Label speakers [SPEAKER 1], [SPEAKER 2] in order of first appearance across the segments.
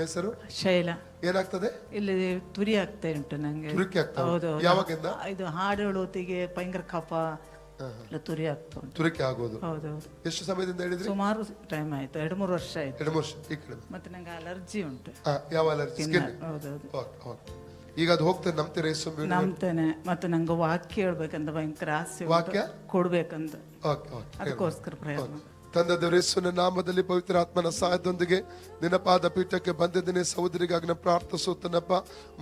[SPEAKER 1] ಹೆಸರು
[SPEAKER 2] ಶೈಲ.
[SPEAKER 1] ಏನಾಗ್ತದೆ?
[SPEAKER 2] ಇಲ್ಲಿ ತುರಿ ಆಗ್ತಾ ಉಂಟು ನಂಗೆ.
[SPEAKER 1] ತುರಿಕೆ ಆಗ್ತಾ.
[SPEAKER 2] ಹೌದು
[SPEAKER 1] ಯಾವಾಗಿಂದ?
[SPEAKER 2] ಇದು ಹಾಡು ಹೇಳೋತಿಗೆ ಭಯಂಕರ ಕಫ ಎಲ್ಲ ತುರಿ ಆಗ್ತಾ ಉಂಟು.
[SPEAKER 1] ತುರಿಕೆ ಆಗೋದು.
[SPEAKER 2] ಹೌದು
[SPEAKER 1] ಎಷ್ಟು ಸಮಯದಿಂದ ಹೇಳಿದ್ರಿ?
[SPEAKER 2] ಸುಮಾರು ಟೈಮ್ ಆಯ್ತು. ಎರಡು ಮೂರು ವರ್ಷ ಆಯ್ತು.
[SPEAKER 1] ಎರಡು ವರ್ಷ. ಈ ಕಡೆ
[SPEAKER 2] ಮತ್ತೆ ನಂಗೆ ಅಲರ್ಜಿ ಉಂಟು.
[SPEAKER 1] ಆ, ಯಾವ ಅಲರ್ಜಿ ಸ್ಕಿನ್
[SPEAKER 2] ಹೌದೌದು.
[SPEAKER 1] ಈಗ ಅದು ಹೋಗ್ತದೆ ನಂಬ್ತೀರ ಯೇಸು
[SPEAKER 2] ನಂಬ್ತೇನೆ. ಮತ್ತೆ ನಂಗೆ ವಾಕ್ಯ ಹೇಳ್ಬೇಕಂತ ಭಯಂಕರ ಆಸೆ ಉಂಟು.
[SPEAKER 1] ವಾಕ್ಯ?
[SPEAKER 2] ಕೊಡ್ಬೇಕಂತ.
[SPEAKER 1] Okay okay.
[SPEAKER 2] ಅದಕ್ಕೋಸ್ಕರ ಪ್ರಯತ್ನ.
[SPEAKER 1] ತಂದ ದೇವರೇಶ್ವನ ನಾಮದಲ್ಲಿ ಪವಿತ್ರ ಆತ್ಮನ ಸಹಾಯದೊಂದಿಗೆ ನಿನ್ನ ಪಾದ ಪೀಠಕ್ಕೆ ಬಂದಿದ್ದೇನೆ. ಸಹೋದರಿಗಾಗಿ ನಾನು ಪ್ರಾರ್ಥಿಸುತ್ತೇನಪ್ಪ.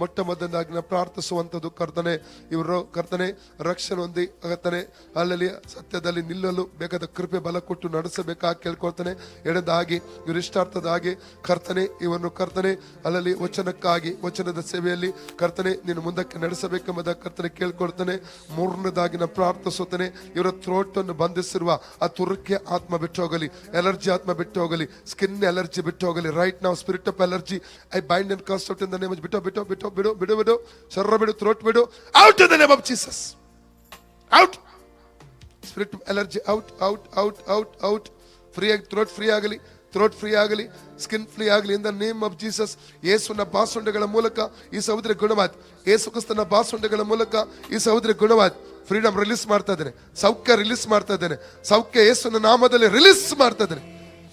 [SPEAKER 1] ಮೊಟ್ಟ ಮೊದಲಾಗಿ ನಾನು ಪ್ರಾರ್ಥಿಸುವಂಥದ್ದು ಕರ್ತನೆ, ಇವರು ಕರ್ತನೆ, ರಕ್ಷಣೆ ಹೊಂದಿ, ಕರ್ತನೆ, ಅಲ್ಲಲ್ಲಿ ಸತ್ಯದಲ್ಲಿ ನಿಲ್ಲಲು ಬೇಕಾದ ಕೃಪೆ, ಬಲ ಕೊಟ್ಟು ನಡೆಸಬೇಕಾಗಿ ಕೇಳ್ಕೊಳ್ತಾನೆ. ಎಡದಾಗಿ ಇವರು ಇಷ್ಟಾರ್ಥದಾಗಿ ಕರ್ತನೆ ಇವನ್ನು ಕರ್ತನೆ, ಅಲ್ಲಲ್ಲಿ ವಚನಕ್ಕಾಗಿ, ವಚನದ ಸೇವೆಯಲ್ಲಿ ಕರ್ತನೆ, ನೀನು ಮುಂದಕ್ಕೆ ನಡೆಸಬೇಕೆಂಬುದ ಕರ್ತನೆ ಕೇಳ್ಕೊಳ್ತಾನೆ. ಮೂರನೇದಾಗಿ ನಾನು ಪ್ರಾರ್ಥಿಸುತ್ತೇನೆ, ಇವರ ಥ್ರೋಟನ್ನು ಬಂಧಿಸಿರುವ ಆ ತುರ್ಕೆ ಆತ್ಮ ಬಿಟ್ಟು ಹೋಗಲಿ ಎಲರ್ಜಿ ಆತ್ಮ ಬಿಟ್ಟು ಹೋಗಲಿ ಸ್ಕಿನ್ ಎಲರ್ಜಿ ಬಿಟ್ಟು ಹೋಗಲಿ ರೈಟ್ ನಾವು spirit of allergy I bind and cast out in the name ಬಿಟ್ಟು ಬಿಟ್ಟು ಬಿಟ್ಟು ಬಿಡು ಬಿಡು ಬಿಡು ಶರ್ರ ಬಿಡು ಥ್ರೋಟ್ ಬಿಡು out in the name of Jesus out spirit allergy out out out out out free ಆಗಿ ಥ್ರೋಟ್ ಫ್ರೀ ಆಗಲಿ ಥ್ರೋಟ್ ಫ್ರೀ ಆಗಲಿ ಸ್ಕಿನ್ ಫ್ರೀ ಆಗಲಿ in the name of Jesus ಯೇಸುನ ಬಾಸುಂಡೆಗಳ ಮೂಲಕ ಈ ಸಹೋದರಿ ಗುಣವಾದ್. ಯೇಸು ಕ್ರಿಸ್ತನ ಬಾಸುಂಡೆಗಳ ಮೂಲಕ ಈ ಸಹೋದರಿ ಗುಣವಾದ್. ಫ್ರೀಡಮ್ ರಿಲೀಸ್ ಮಾಡ್ತಾ ಇದ್ದೇನೆ. ಸೌಖ್ಯ ರಿಲೀಸ್ ಮಾಡ್ತಾ ಇದ್ದೇನೆ. ಸೌಖ್ಯ ಯೇಸುನ ನಾಮದಲ್ಲಿ ರಿಲೀಸ್ ಮಾಡ್ತಾ ಇದ್ದೇನೆ.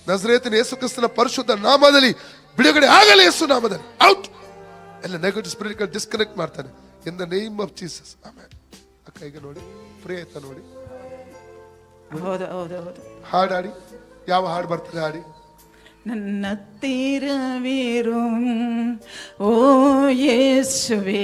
[SPEAKER 1] ನಜರೇತಿನ ಯೇಸು ಕ್ರಿಸ್ತನ ಪರಿಶುದ್ಧ ನಾಮದಲ್ಲಿ ಬಿಡುಗಡೆ ಆಗಲಿ ಯೇಸು ನಾಮದಲ್ಲಿ. ಔಟ್ ಎಲ್ಲ ನೆಗೆಟಿವ್ ಸ್ಪಿರಿಟ್ ಡಿಸ್ಕನೆಕ್ಟ್ ಮಾಡ್ತಾನೆ in the name of Jesus ಆಮೇಲೆ ಅಕ್ಕ ಈಗ ನೋಡಿ. ಫ್ರೀ ಆಯ್ತಾ ನೋಡಿ.
[SPEAKER 2] ಹೌದು ಹೌದು ಹೌದು.
[SPEAKER 1] ಹಾಡಾಡಿ ಯಾವ ಹಾಡು ಬರ್ತದೆ ಹಾಡಿ.
[SPEAKER 2] ನನ್ನ ತೀರವೀರು ಓ ಯೇಸುವೆ.